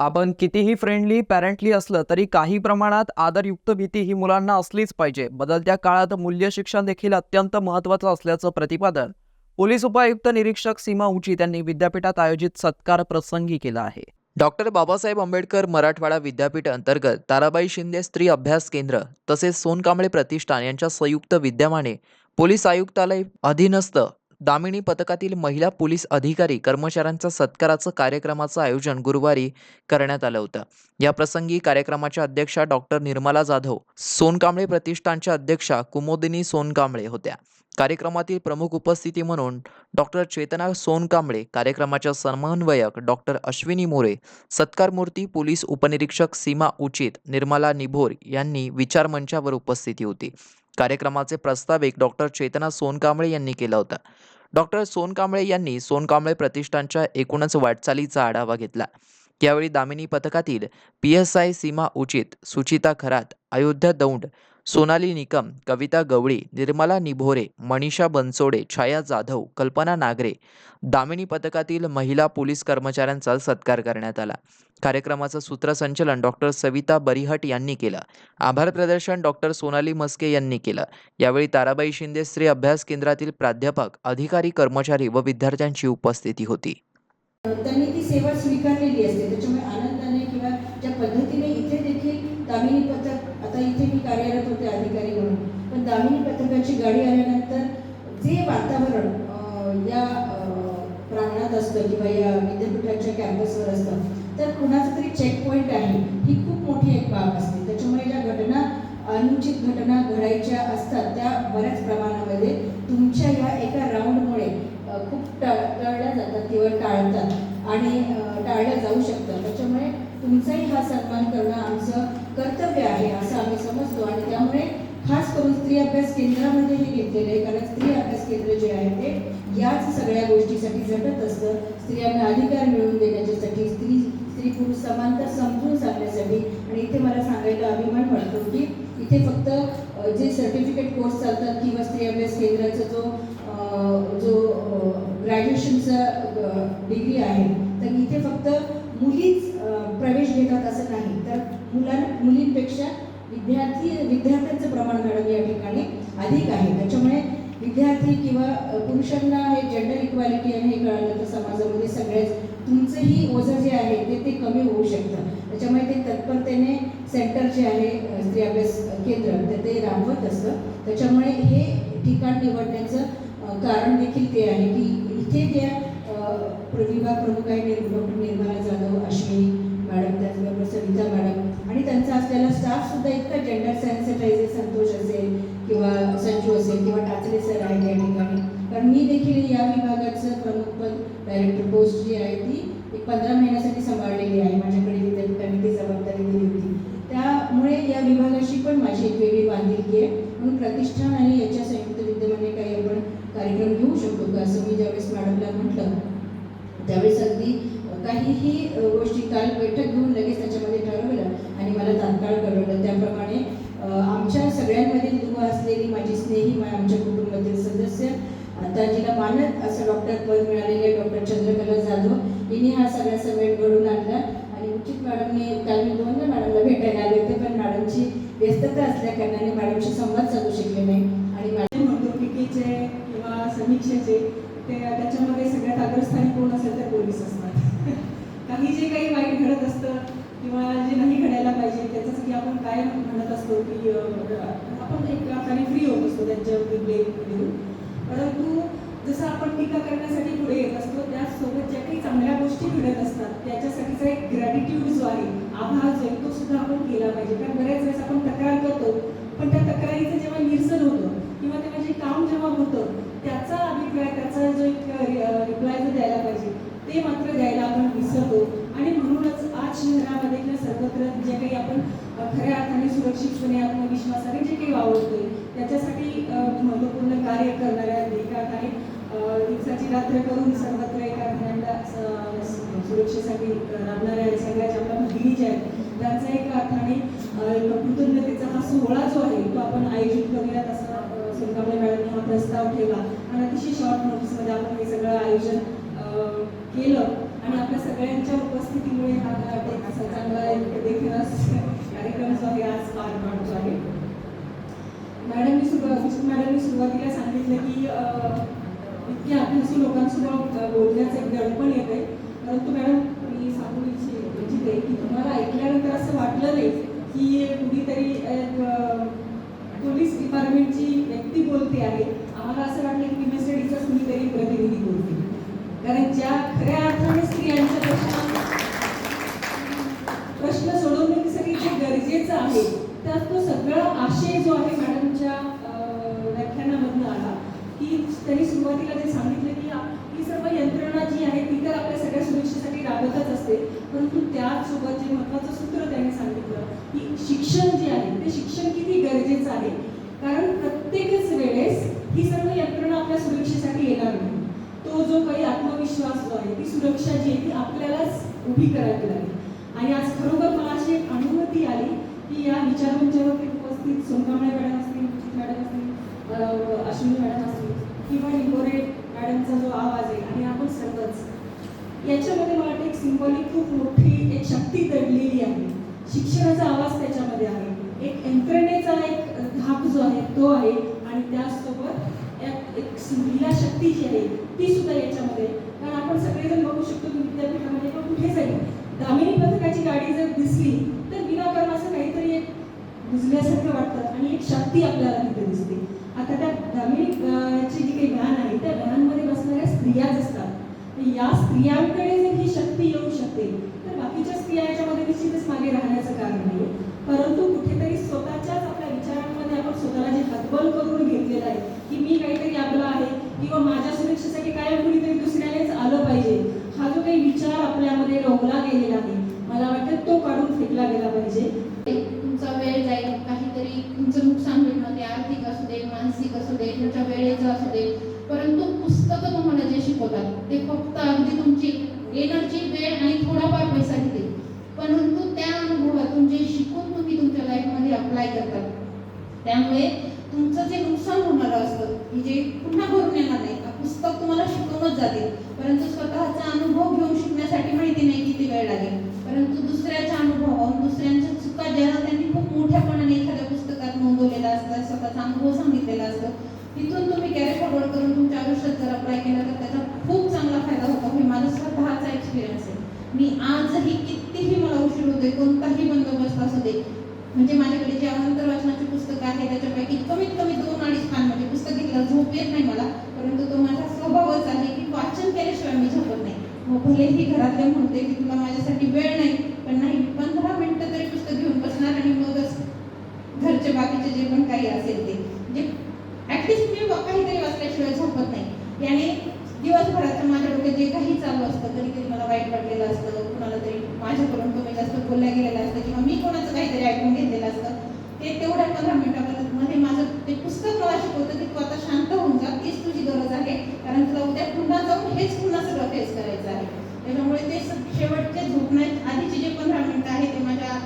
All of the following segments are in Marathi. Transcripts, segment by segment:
आपण कितीही फ्रेंडली पॅरेंटली असलं तरी काही प्रमाणात आदरयुक्त भीती ही मुलांना असलीच पाहिजे. बदलत्या काळात मूल्य शिक्षण देखील अत्यंत महत्त्वाचं असल्याचं प्रतिपादन पोलीस उपायुक्त निरीक्षक सीमा उचित यांनी विद्यापीठात आयोजित सत्कार प्रसंगी केला आहे. डॉक्टर बाबासाहेब आंबेडकर मराठवाडा विद्यापीठ अंतर्गत ताराबाई शिंदे स्त्री अभ्यास केंद्र तसेच सोनकांबळे प्रतिष्ठान यांच्या संयुक्त विद्यमाने पोलीस आयुक्तालय अधीनस्थ दामिनी पथकातील महिला पोलीस अधिकारी कर्मचाऱ्यांचा सत्काराचं कार्यक्रमाचं आयोजन गुरुवारी करण्यात आलं होतं. या प्रसंगी कार्यक्रमाच्या अध्यक्षा डॉक्टर निर्मला जाधव सोनकांबळे प्रतिष्ठानच्या अध्यक्षा कुमोदिनी सोनकांबळे होत्या. कार्यक्रमातील प्रमुख उपस्थिती म्हणून डॉक्टर चेतना सोनकांबळे कार्यक्रमाच्या समन्वयक डॉक्टर अश्विनी मोरे सत्कारमूर्ती पोलीस उपनिरीक्षक सीमा उचित निर्मला निभोर यांनी विचारमंचावर उपस्थिती होती. कार्यक्रमाचे प्रस्ताविक डॉक्टर चेतना सोनकांबळे यांनी केला होता. डॉक्टर सोनकांबळे यांनी सोनकांबळे प्रतिष्ठानच्या एकूणच वाटचालीचा आढावा घेतला. यावेळी दामिनी पथकातील P S I Seema Uchit Suchita Kharat Ayodhya Daund Sonali Nikam Kavita Gawali Nirmala Nibhore Manisha Bansode छाया जाधव कल्पना नागरे दामिनी पथकातील महिला पोलीस कर्मचाऱ्यांचा सत्कार करण्यात आला. कार्यक्रमाचं सूत्रसंचलन डॉक्टर सविता बरिहट यांनी केलं. आभार प्रदर्शन डॉक्टर सोनाली मस्के यांनी केलं. यावेळी ताराबाई शिंदे स्त्री अभ्यास केंद्रातील प्राध्यापक अधिकारी कर्मचारी व विद्यार्थ्यांची उपस्थिती होती. त्यांनी ती सेवा स्वीकारलेली असते. त्याच्यामुळे आनंदाने किंवा ज्या पद्धतीने इथे देखील दामिनी पथक आता इथे मी कार्यरत होते अधिकारी म्हणून पण दामिनी पथकाची गाडी आल्यानंतर जे वातावरण या प्रांगणात असतं किंवा या विद्यापीठाच्या कॅम्पसवर असतं तर कुणाचं तरी चेक पॉईंट आहे ही खूप मोठी एक बाब असते. त्याच्यामुळे ज्या घटना अनुचित घटना घडायच्या असतात त्या बऱ्याच प्रमाणामध्ये तुमच्या या एका राऊंडमुळे खूप टाळल्या जातात किंवा टाळतात आणि टाळल्या जाऊ शकतात. त्याच्यामुळे तुमचाही हा सन्मान करणं आमचं कर्तव्य आहे असं आम्ही समजतो आणि त्यामुळे खास करून स्त्री अभ्यास केंद्रामध्ये हे घेतलेलं आहे. कारण स्त्री अभ्यास केंद्र जे आहे ते याच सगळ्या गोष्टीसाठी झटत असतं. स्त्रियांना अधिकार मिळवून देण्याच्यासाठी स्त्री स्त्री पुरुष समानता समजून सांगण्यासाठी. आणि इथे मला सांगायला अभिमान वाटतो की इथे फक्त जे सर्टिफिकेट कोर्स चालतात किंवा स्त्री अभ्यास केंद्राचा जो जो ग्रॅज्युएशनचा डिग्री आहे तर इथे फक्त मुलीच प्रवेश घेतात असं नाही. तर मुलां मुलींपेक्षा विद्यार्थी विद्यार्थ्यांचं प्रमाण मॅडम या ठिकाणी अधिक आहे. त्याच्यामुळे विद्यार्थी किंवा पुरुषांना हे जेंडर इक्वॅलिटी आणि हे कळालं तर समाजामध्ये सगळ्याच तुमचंही ओझं जे आहे ते ते कमी होऊ शकतं. त्याच्यामुळे ते तत्परतेने सेंटर जे आहे स्त्री अभ्यास केंद्र तर ते राबवत असतं. त्याच्यामुळे हे ठिकाण निवडण्याचं कारण देखील ते आहे की इथे त्या अ, विभाग प्रमुख आहे डॉक्टर निर्मला जाधव अश्विनी मॅडम त्याचबरोबर सविता मॅडम. आणि त्यांचा असलेला स्टाफ सुद्धा इतका जेंडर सेन्सिटाईज संतोष असेल किंवा संजू असेल किंवा टाचरे सर आहेत या ठिकाणी. कारण मी देखील या विभागाचं प्रमुखपद डायरेक्टर पोस्ट जी आहे ती एक पंधरा महिन्यासाठी सांभाळलेली आहे. माझ्याकडे विद्यापीठाने ती जबाबदारी दिली होती. त्यामुळे या विभागाशी पण माझी एक वेगळी बांधिलकी आहे. म्हणून प्रतिष्ठान आणि याच्या संयुक्त विद्यमाने काही आपण कार्यक्रम घेऊ शकतो का? असं मी ज्यावेळेस मॅडमला म्हटलं त्यावेळेस अगदी काहीही गोष्टी काल बैठक घेऊन लगेच त्याच्यामध्ये ठरवलं आणि मला तात्काळ कळवलं. त्याप्रमाणे आमच्या सगळ्यांमधील दुवा असलेली माझी स्नेही मा- आमच्या कुटुंबातील सदस्य आता जिला मानद असं डॉक्टर पद मिळालेले डॉक्टर चंद्रकला जाधव यांनी हा सगळा समेट घडून आणला. आणि उचित मॅडमने काल मी दोनदा मॅडमला भेटायला आले होते पण मॅडमची व्यस्तता असल्या कारणाने मॅडमशी संवाद साधू शकले नाही आणि मॅडम म्हणतो पिकेचे किंवा समीक्षेचे ते त्याच्यामध्ये सगळ्यात अग्रस्थानी कोण असेल तर पोलीस असतात. काही जे काही वाईट घडत असतं किंवा जे नाही घडायला पाहिजे त्याच्यासाठी आपण काय म्हणत असतो की आपण एक प्रकारे फ्री होत असतो त्यांच्यावरती ब्लेम देऊन परंतु जसं आपण टीका करण्यासाठी पुढे येत असतो त्याचसोबत ज्या काही चांगल्या गोष्टी घडत असतात त्याच्यासाठीचा एक ग्रॅटिट्यूड जो आहे आभार जो आहे तो सुद्धा आपण केला पाहिजे. कारण बऱ्याच वेळेस आपण तक्रार करतो पण त्या तक्रारीचं जेव्हा निरसन होतं किंवा तेव्हा जे काम जेव्हा होतं त्याचा अभिप्राय त्याचा जो एक रिप्लाय जो द्यायला पाहिजे ते मात्र द्यायला आपण विसरतो. आणि म्हणूनच आज शहरामध्ये किंवा सर्वत्र जे काही आपण खऱ्या अर्थाने सुरक्षितपणे आत्मविश्वासाने जे काही वावरतोय त्याच्यासाठी महत्त्वपूर्ण कार्य करणाऱ्या एका अर्थाने दिवसाची रात्र करून सर्वत्र एका अर्थाने सुरक्षेसाठी राबणाऱ्या सगळ्या ज्या आपल्या भगिनी ज्या आहेत त्यांचा एका अर्थाने कृतज्ञतेचा हा सोहळा जो आहे तो आपण आयोजित करूयात असा अ, मॅडमने हा प्रस्ताव ठेवला. आणि अतिशय शॉर्ट नोटीसमध्ये आपण हे सगळं आयोजन केलं. आणि आपल्या सगळ्यांच्या उपस्थितीमुळे हा असा चांगला एक देखीलच कार्यक्रम जो आहे आज पार पाडतो आहे. मॅडमनी सुरुवात मॅडमनी सुरुवातीला सांगितलं की अं, इतक्या अभ्यासू लोकांसमोर बोलण्याचं एक दडपण येत आहे. परंतु मॅडम मी सांगू इच्छिते की तुम्हाला ऐकल्यानंतर असं वाटलं नाही की कुणीतरी पोलीस डिपार्टमेंटची व्यक्ती बोलते आहे आम्हाला असं वाटलं की विमे स्टडीचाच कुणीतरी प्रतिनिधी बोलते. कारण ज्या खऱ्या अर्थाने स्त्रियांचा प्रश्न प्रश्न सोडवण्यासाठी जे गरजेचं आहे त्यात तो सगळा आशय जो आहे मॅडमच्या व्याख्यानामधनं आला. की त्यांनी सुरुवातीला जे सांगितलं की ही सर्व यंत्रणा जी आहे ती तर आपल्या सगळ्या सुरक्षेसाठी राबतच असते. परंतु त्याचसोबत जे महत्त्वाचं सूत्र त्यांनी सांगितलं की शिक्षण जे आहे ते शिक्षण किती गरजेचं आहे? कारण प्रत्येकच वेळेस ही सर्व यंत्रणा आपल्या सुरक्षेसाठी येणार नाही. तो जो काही आत्मविश्वास जो आहे ती सुरक्षा जी आहे ती आपल्यालाच उभी करावी लागेल. आणि आज खरोखर मला अशी एक अनुभूती आली की या विचारमंचावरती उपस्थित सोनकांबळे मॅडम असतील उचित मॅडम असतील अश्विनी मॅडम असतील किंवा निकोरे मॅडमचा जो आवाज आहे आणि आपण सर्वच. याच्यामध्ये मला वाटतं एक सिंबॉलिक खूप मोठी एक शक्ती दडलेली आहे. शिक्षणाचा आवाज त्याच्यामध्ये आहे. एक यंत्रणेचा एक धाक जो आहे तो आहे आणि त्याचसोबत एक एक महिला शक्ती जी आहे ती सुद्धा याच्यामध्ये कारण आपण सगळेजण बघू शकतो की विद्यापीठामध्ये पण कुठे जाईल. दामिनी पथकाची गाडी जर दिसली तर विनाकारण असं काहीतरी एक बुजल्यासारखं वाटतं आणि एक शक्ती आपल्याला तिथे दिसते. आता त्या दामिनी ची जी काही व्हॅन आहे त्या व्हॅनमध्ये बसणाऱ्या स्त्रियाच असतात तर या स्त्रियांकडे जर ही शक्ती येऊ शकते तर बाकीच्या स्त्रिया याच्यामध्ये निश्चितच मागे राहण्याचं कारण नाही परंतु कुठेतरी स्वतःच्याच आपल्या विचारांमध्ये आपण स्वतःला जे हतबल करून घेतलेलं आहे की मी काहीतरी आपलं आहे किंवा माझ्या सुरक्षेसाठी कायम कुणीतरी दुसऱ्यानेच आलं पाहिजे हा जो काही विचार आपल्यामध्ये रोवला गेलेला आहे मला वाटतं तो काढून फेकला गेला पाहिजे तुमचा वेळ जाईल काहीतरी तुमचं नुकसान होईल मग ते आर्थिक असू दे मानसिक असू दे तुमच्या वेळेचं असू दे परंतु पुस्तकं तुम्हाला जे शिकवतात ते फक्त अगदी तुमची एनर्जी वेळ आणि थोडाफार पैसा घेते परंतु त्या अनुभवातून जे शिकून तुम्ही तुमच्या लाईफमध्ये अप्लाय करतात त्यामुळे तुमचं जे नुकसान होणार असतं म्हणजे पुन्हा भरून येणार नाही पुस्तक तुम्हाला शिकवूनच जाते परंतु स्वतःचा अनुभव घेऊन शिकण्यासाठी माहिती नाही किती वेळ लागेल. परंतु दुसऱ्याच्या अनुभवावरून दुसऱ्यांच्या चुका ज्याला त्यांनी खूप मोठ्यापणाने एखाद्या पुस्तकात नोंदवलेला असतात स्वतःचा अनुभव सांगितलेला असतो. तिथून तुम्ही कॅरी फॉरवर्ड करून तुमच्या आयुष्यात जर अप्लाय केला तर त्याचा खूप चांगला फायदा होतो. हे माझा स्वतःचा एक्सपिरियन्स आहे. मी आजही कितीही मला उशीर होते कोणताही बंदोबस्त असू दे म्हणजे माझ्याकडे जे अनंतर वाचनाचे पुस्तक आहे त्याच्यापैकी कमीत कमी दोन अडीच पान म्हणजे पुस्तक घेतलं झोप येत नाही मला परंतु तो माझा स्वभावच आहे की वाचन केल्याशिवाय मी झोपत नाही. मग भलेही घरातले म्हणते की तुला माझ्यासाठी वेळ नाही पण नाही पंधरा मिनटं तरी पुस्तक घेऊन बसणार आणि मगच घरचे बाकीचे जे पण काही असेल ते. म्हणजे ॲटलिस्ट मी काहीतरी वाचल्याशिवाय झोपत नाही. याने दिवसभराचं माझ्या डोक्यात जे काही चालू असतं कधी कधी मला वाईट वाटलेलं असतं कुणाला तरी माझ्याकडून कमी जास्त बोलल्या गेलेलं असतं किंवा मी कोणाचं काहीतरी ऐकून घेतलेलं असतं ते तेवढ्या पंधरा मिनिटामध्ये माझं ते पुस्तक मला शिकवतं की तू आता शांत होऊन जा तीच तुझी गरज आहे कारण तुला उद्या पुन्हा जाऊन हेच पुन्हा सगळं फेस करायचं आहे त्याच्यामुळे ते स- शेवटचे झोपण्यात आधीचे जे पंधरा मिनिटं आहे ते माझ्या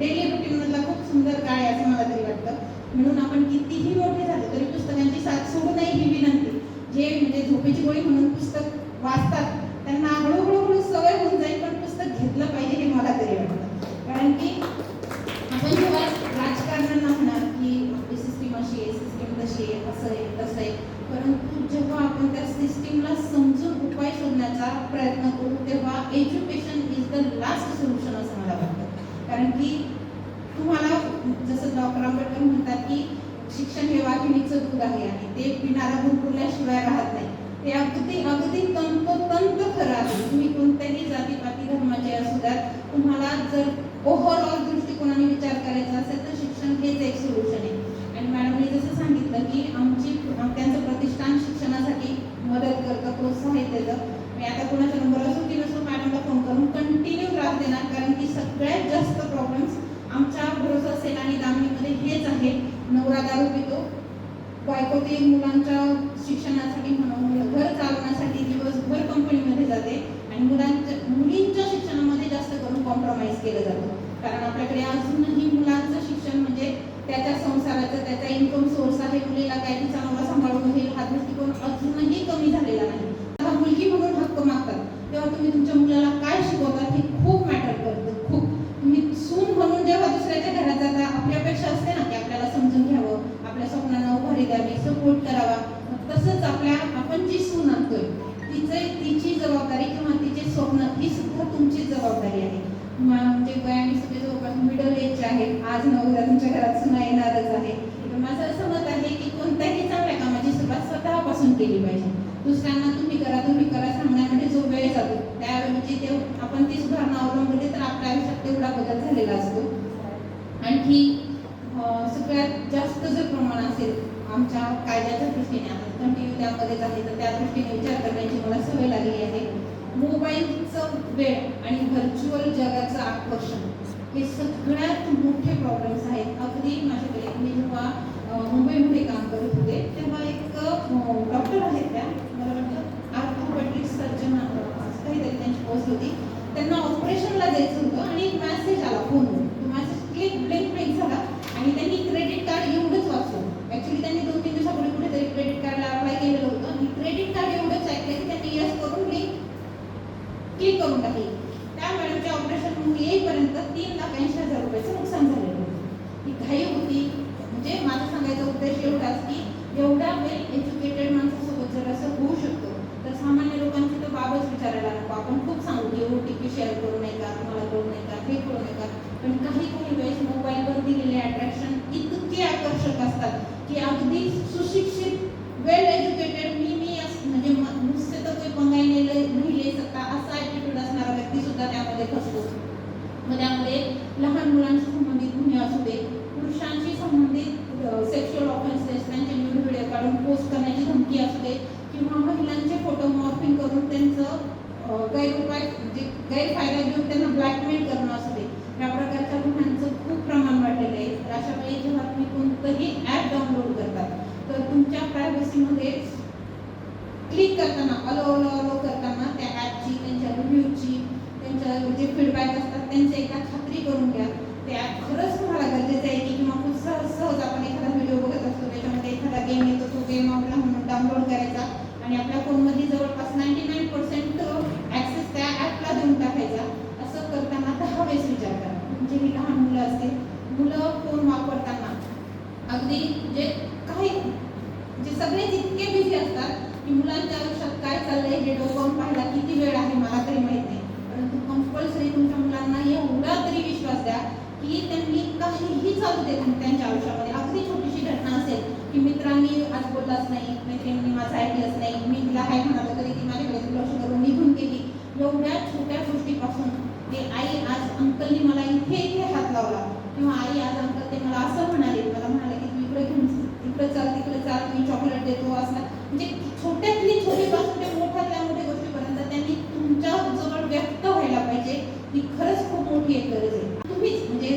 डेली रुटीनमधला खूप सुंदर काळ आहे असं मला तरी वाटतं. म्हणून आपण कितीही मोठे झालो तरी पुस्तकांची साथ सोडू नये ही विनंती. जे म्हणजे झोपेची गोळी म्हणून पुस्तक वाचतात त्यांना हळूहळू हळू सवय होऊन जाईल पण पुस्तक घेतलं पाहिजे हे मला तरी वाटतं कारण की आपण जेव्हा राजकारण्यांना म्हणाल की आपली सिस्टीम अशी आहे सिस्टीम तशी आहे असं आहे तसं आहे परंतु जेव्हा आपण त्या सिस्टीमला समजून उपाय शोधण्याचा प्रयत्न करू तेव्हा education is the last solution असं मला वाटतं कारण की तुम्हाला जसं डॉक्टर आंबेडकर म्हणतात की शिक्षण हे वाघिणीचं दूध आहे आणि ते पिणारा भरपूरल्याशिवाय राहत नाही. ते अगदी अगदी तंतोतंत खरं आहे. तुम्ही कोणत्याही जातीपाती धर्माचे असू द्या तुम्हाला जर ओव्हरऑल दृष्टिकोनाने विचार करायचा असेल तर शिक्षण हेच एक सोल्युशन आहे. आणि मॅडमने जसं सांगितलं की आमची त्यांचं प्रतिष्ठान शिक्षणासाठी मदत करतं प्रोत्साहित देतं. मी आता कोणाचा नंबर असो की नसो मॅडमला फोन करून कंटिन्यू त्रास देणार कारण की सगळ्यात जास्त प्रॉब्लेम्स आमच्या भरोसा सेल आणि दामिनीमध्ये हेच आहे. नवरा दारू पितो. बायको मुलांच्या शिक्षणासाठी म्हणून घर चालवण्यासाठी दिवसभर कंपनीमध्ये जाते आणि मुलांच्या मुलींच्या शिक्षणामध्ये जास्त करून कॉम्प्रोमाइज केलं जातं. कारण आपल्याकडे अजूनही मुलांचं शिक्षण म्हणजे त्याच्या संसाराचं त्याचा इन्कम सोर्स आहे. मुलीला काय तिचा नवरा सांभाळून घेईल हा दृष्टिकोन अजूनही कमी झालेला नाही. आता मुलगी म्हणून हक्क मागतात. तेव्हा तुम्ही तुमच्या मुलाला जबाबदारी आहे. म्हणजे वयाने सगळे जवळपास मिडल एजचे आहेत आज न उद्या तुमच्या घरात सुना येणारच आहे. तर माझं असं मत आहे की कोणत्याही चांगल्या कामाची सुरुवात स्वतःपासून केली पाहिजे. दुसऱ्यांना तुम्ही करा तुम्ही करा सांगण्यामध्ये जो वेळ जातो त्याऐवजी ते आपण ती सुधारणा अवलंबली तर आपल्या आयुष्यात तेवढा बदल झालेला असतो. आणखी सगळ्यात जास्त जर प्रमाण असेल आमच्या कायद्याच्या दृष्टीने आता कंटिन्यू त्यामध्येच आहे तर त्या दृष्टीने विचार करण्याची मला सवय लागली आहे. मोबाईलचं वेळ आणि व्हर्च्युअल जगाचं आकर्षण हे सगळ्यात मोठे प्रॉब्लेम्स आहेत. अगदी माझ्याकडे मी जेव्हा मुंबईमध्ये काम करत होते तेव्हा एक डॉक्टर आहेत त्या. मला वाटतं आर्थोपेट्रिक सर्जन काहीतरी त्यांची पोस्ट होती. त्यांना ऑपरेशनला जायचं होतं आणि एक आला फोन तो मेसेज क्लिक ब्लिंक ब्लिंक झाला आणि त्यांनी क्रेडिट कार्ड एवढंच वाचलं ॲक्च्युली त्यांनी दोन तीन दिवसापूर्वी कुठेतरी क्रेडिट कार्डला अप्लाय केलेलं होतं आणि क्रेडिट कार्ड एवढंच ऐकलं की त्यांनी यस करून ब्लिंक क्लिक करून टाकली त्या मॅडमच्या ऑपरेशन येईपर्यंत तीन लाख ऐंशी हजार रुपयाचं नुकसान झालेलं होतं ही घाई होती म्हणजे माझा सांगायचा उद्देश एवढाच की एवढ्या वेल एज्युकेटेड माणसासोबत जर असं होऊ शकतो तर सामान्य लोकांची तर बाबच विचारायला नको. आपण खूप सांगू की ओ टी पी शेअर करू नये का तुम्हाला करू नये का हे करू नये का पण काही काही वेळेस मोबाईलवर दिलेले अट्रॅक्शन इतके आकर्षक असतात की अगदी सुशिक्षित वेल एज्युकेटेड मी मी अस- म्हणजे म- मुझसे तर कोई पंगाई नाही ले- नाही ले सकता असा ॲटिट्यूड असणारा व्यक्ती सुद्धा त्यामध्ये फसतो मग त्यामध्ये लहान मुलांशी संबंधित गुन्हे असू दे पुरुषांशी संबंधित सेक्शुअल ऑफेन्सेस त्यांचे न्यूड व्हिडिओ काढून पोस्ट करण्याची धमकी किंवा महिलांचे फोटो मॉर्फिंग करून त्यांचं अं, गैरउपाय म्हणजे गैरफायदा घेऊन त्यांना ब्लॅकमेल करणं असू दे. या प्रकारच्या गुन्ह्यांचं खूप प्रमाण वाढलेलं आहे. तर अशा वेळी जेव्हा तुम्ही कोणतंही ॲप डाउनलोड करतात तर तुमच्या प्रायव्हसीमध्ये क्लिक करताना अलो अलो अलो करताना त्या ॲपची त्यांच्या रिव्ह्यूची त्यांच्या जे फीडबॅक असतात त्यांची एकदा खात्री करून घ्या. ते ॲप खरंच तुम्हाला गरजेचं आहे की किंवा खूप सहज सहज आपण एखादा व्हिडिओ बघत असतो त्याच्यामध्ये एखादा गेम डाउनलोड करायचा आणि आपल्या फोनमध्ये जवळपास नाईन्टी नाईन पर्सेंट ॲक्सेस त्या ॲपला देऊन टाकायचा. असं करताना दहा वेळेस विचार करा. म्हणजे ही लहान मुलं असतील मुलं फोन वापरताना अगदी जे काही जे सगळेच इतके बिझी असतात की मुलांच्या आयुष्यात काय चाललंय हे डोकं पाहायला किती वेळ आहे मला तरी माहीत नाही. परंतु कंपल्सरी तुमच्या मुलांना एवढा तरी विश्वास द्या की त्यांनी काहीही चालू देत त्यांच्या आयुष्यात अगदी छोटीशी घटना असेल की मित्रांनी आज बोललाच नाही मैत्रिणींनी माझं ऐकलंच नाही. मी तिला काय म्हणालं तरी ती माझ्याकडे दुर्लक्ष करून निघून गेली. एवढ्या छोट्या गोष्टीपासून ते आई आज अंकलनी मला इथे इथे हात लावला. किंवा आई आज अंकल ते मला असं म्हणाले मला म्हणाले की तू इकडे घेऊन इकडे चाल तिकडे चाल मी चॉकलेट देतो असं. म्हणजे छोट्यातली छोटीपासून ते मोठ्यातल्या मोठ्या गोष्टीपर्यंत त्यांनी तुमच्या जवळ व्यक्त व्हायला पाहिजे. ही खरंच खूप मोठी एक गरज आहे. तुम्हीच म्हणजे,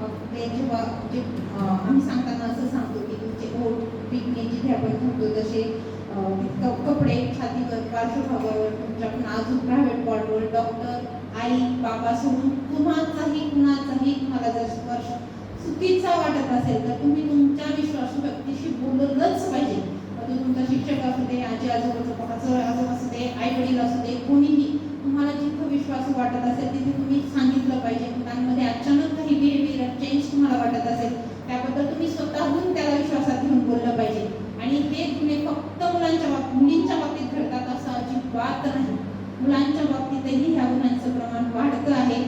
म्हणजे जेव्हा जे आम्ही सांगतात असं सांगतो की तुमचे ओठ पिकणे जिथे आपण म्हणतो तसे कपडे छातीवर पार्श्वभागावर तुमच्या अजून प्रायव्हेट पॉटवर डॉक्टर आई बाबा सोडून कुणाचाही कुणाचाही तुम्हाला जर स्पर्श चुकीचा वाटत असेल तर तुम्ही तुमच्या विश्वासू व्यक्तीशी बोललंच पाहिजे. तो तुमचा शिक्षक असू दे आजी आजोबा आजोबा असू दे आई वडील असू दे कोणीही तुम्हाला जिथं विश्वास वाटत असेल तिथे तुम्ही सांगितलं पाहिजे. मुलांमध्ये अचानक काही बिहेवियर चेंज तुम्हाला वाटत असेल त्याबद्दल तुम्ही स्वतःहून त्याला विश्वासात घेऊन बोललं पाहिजे आणि हे गुन्हे फक्त मुलांच्या बाब मुलींच्या बाबतीत घडतात असं अजिबात नाही मुलांच्या बाबतीतही ह्या गुन्ह्यांचं प्रमाण वाढतं आहे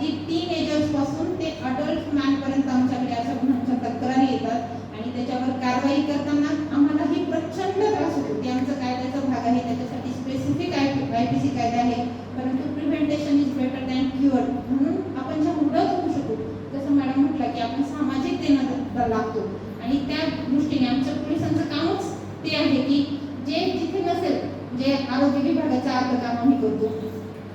अगदी टीन पासून ते अडल्ट मॅन पर्यंत आमच्याकडे अशा गुन्ह्यांच्या तक्रारी येतात आणि त्याच्यावर कारवाई करताना आम्हालाही प्रचंड त्रास होतो ते आमचा कायद्याचा भाग आहे त्याच्यासाठी specific I I P C कायदा आहे परंतु prevention is better than cure म्हणून आपण ज्या मुलं करू शकू जसं मॅडम म्हटलं की आपण सामाजिकतेनं द- लागतो आणि त्या दृष्टीने आमच्या पोलिसांचं कामच ते आहे की जे जिथे नसेल जे आरोग्य विभागाचं अर्ध काम आम्ही करतो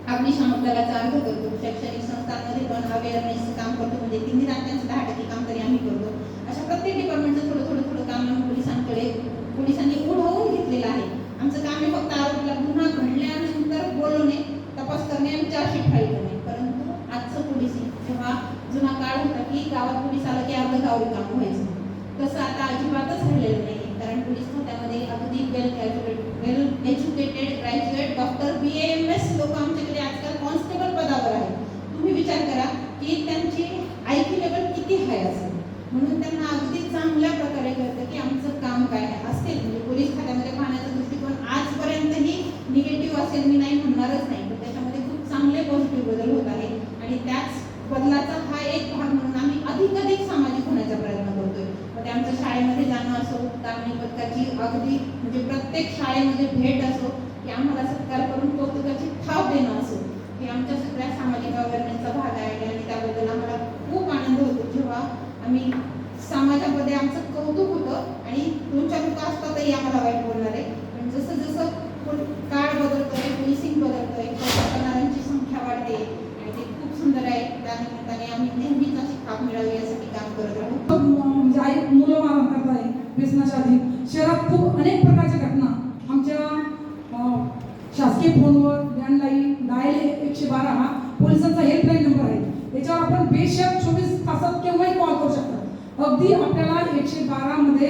अग्निशामक दलाचा अर्थ करतो शैक्षणिक संस्थांमध्ये पण अवेअरनेस काम करतो म्हणजे तिन्ही राज्यांचं दहा टक्के काम तरी आम्ही करतो अशा प्रत्येक डिपार्टमेंटचं थोडं थोडं थोडं काम आम्ही पोलिसांकडे पोलिसांनी ओढवून घेतलेलं आहे आमचं काम आहे फक्त आरोपीला गुन्हा घडल्यानंतर बोलवणे तपास करणे आणि चार्जशीट फाईल करणे परंतु आजचं पोलिसिंग जेव्हा जुना काळ होता की गावात पोलीस आलं की अर्ध गाव काम व्हायचं. तसं आता अजिबातच राहिलेलं नाही कारण पोलीस खात्यामध्ये अगदी well well educated graduate doctor B M S लोक आमच्याकडे आजकाल कॉन्स्टेबल पदावर आहेत. तुम्ही विचार करा की त्यांची आय क्यू लेवल किती हाय असेल? म्हणून त्यांना अगदी चांगल्या प्रकारे कळतं की आमचं काम काय असेल म्हणजे पोलीस खात्यामध्ये पाहण्याचा दृष्टिकोन आजपर्यंतही निगेटिव्ह असेल मी नाही म्हणणारच नाही पण त्याच्यामध्ये खूप चांगले पॉझिटिव्ह बदल म्हणजे प्रत्येक शाळेमध्ये भेट असो की आम्हाला सत्कार करून कौतुकाची थाप देणं असो हे आमच्या सगळ्या सामाजिक अवेअरनेसचा भाग आहे. आणि त्याबद्दल आम्हाला खूप आनंद होतो. जेव्हा आम्ही समाजामध्ये आमचं कौतुक होतं आणि दोन चार लोक असतातही आम्हाला वाईट बोलणार आहे पण जसं जसं पुढ- काळ बदलतोय पोलिसिंग बदलतोय कौतुक करणाऱ्यांची संख्या वाढते आणि ते खूप सुंदर आहे त्यानिमित्ताने आम्ही नेहमीच अशी थाप मिळावी यासाठी काम करत राहू म्हणजे आई मुलं मारण करत आहे व्यसनाच्या आधी शहरात खूप अनेक प्रकारच्या घटना आमच्या अं, शासकीय फोनवर लँडलाईन डायल एकशे बारा हा. पोलिसांचा हेल्पलाईन नंबर आहे. याच्यावर आपण बेशक चोवीस तासात केव्हाही कॉल करू शकता. अगदी आपल्याला एकशे बारामध्ये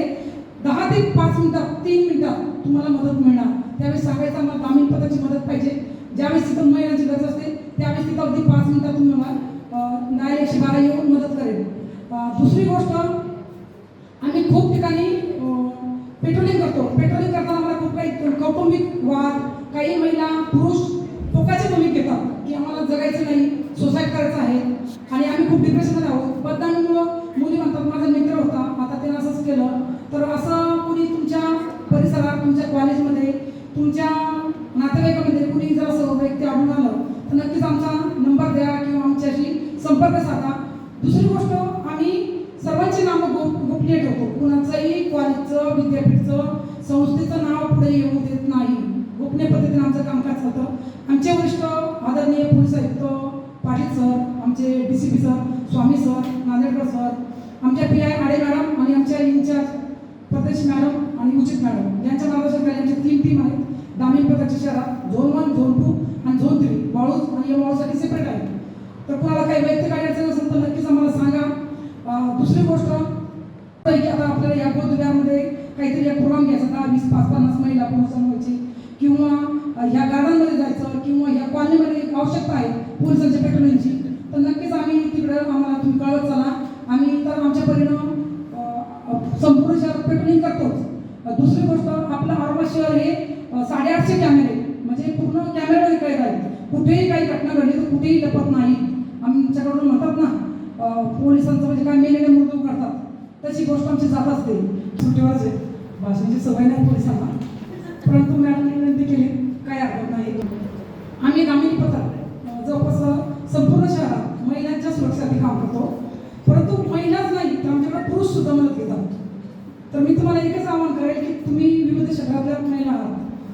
दहा ते पाच मिनिटात तीन मिनिटात तुम्हाला मदत मिळणार. त्यावेळेस सांगायचं आम्हाला ग्रामीण पदाची मदत पाहिजे. ज्यावेळेस तिथं महिलांची गरज असते त्यावेळेस तिथं अगदी पाच मिनिटात तुम्हाला डायल एकशे बारा येऊन मदत करेल. दुसरी गोष्ट आम्ही खूप ठिकाणी मतदानामुळं मुली म्हणतात माझा मित्र होता आता त्यानं असंच केलं. तर असं कुणी तुमच्या परिसरात तुमच्या कॉलेजमध्ये तुमच्या नातेवाईकामध्ये कुणी जर असं व्यक्ती आढळून आलं तर नक्कीच आमच्या नंबर द्या किंवा आमच्याशी संपर्क साधा दुसरी गोष्ट आम्ही सर्वांची नावं गो गोपनीय ठेवतो कुणाचंही कॉलेजचं विद्यापीठचं संस्थेचं नाव पुढे येऊ देत नाही गोपनीय पद्धतीने आमचं कामकाज होतं आमचे वरिष्ठ आदरणीय पोलीस आयुक्त पाटील सर आमचे D C P sir Swami sir Nandedkar sir आमच्या पी आय आडे मॅडम आणि आमच्या इन्चार्ज प्रदेश मॅडम आणि उचित मॅडम. यांच्या मार्गदर्शनाखाली आमच्या तीन टीम आहेत. दामिन प्रकारच्या शहरात झोन वन झोन टू आणि झोन थ्री वाळूज आणि या वाळूसाठी सेपरेट आहे तर कोणाला काही वैयक्तिक अडचण असेल तर नक्कीच आम्हाला सांगा. दुसरी गोष्ट पैकी आता आपल्याला या बोधव्यामध्ये काहीतरी एक प्रोग्राम घ्यायचा दहा वीस पाच पन्नास महिला पुरुष व्हायची किंवा ह्या गार्डनमध्ये जायचं किंवा ह्या कॉलनीमध्ये एक आवश्यकता आहे पोलिसांच्या पेट्रोलिंगची तर नक्कीच आम्ही तिकडं आम्हाला तुम्ही चला. आम्ही तर आमच्या परिणाम संपूर्ण शहरात पेट्रोलिंग करतोच. दुसरी गोष्ट आपलं औरंगाबाद शहर हे साडेआठशे कॅमेरे म्हणजे पूर्ण कॅमेऱ्यामध्ये कैद आहे कुठेही काही घटना घडली तर कुठेही लपत नाही. आमच्याकडून म्हणतात ना पोलिसांचं म्हणजे काय मेलेले मृत्यू करतात. तशी गोष्ट आमची जात असते. सुट्टीवरच आहे भाषणाची म्हणजे सवय नाही पोलिसांना. परंतु मॅडमने विनंती केली काय हरकत नाही. आम्ही ग्रामीण पथक अं, जवळपास संपूर्ण शहरात महिलांच्या सुरक्षेसाठी काम करतो परंतु महिलाच नाही सुद्धा मदत घेतात तर मी तुम्हाला एकच आवाहन करेल की तुम्ही विविध शहरातल्या महिला आहात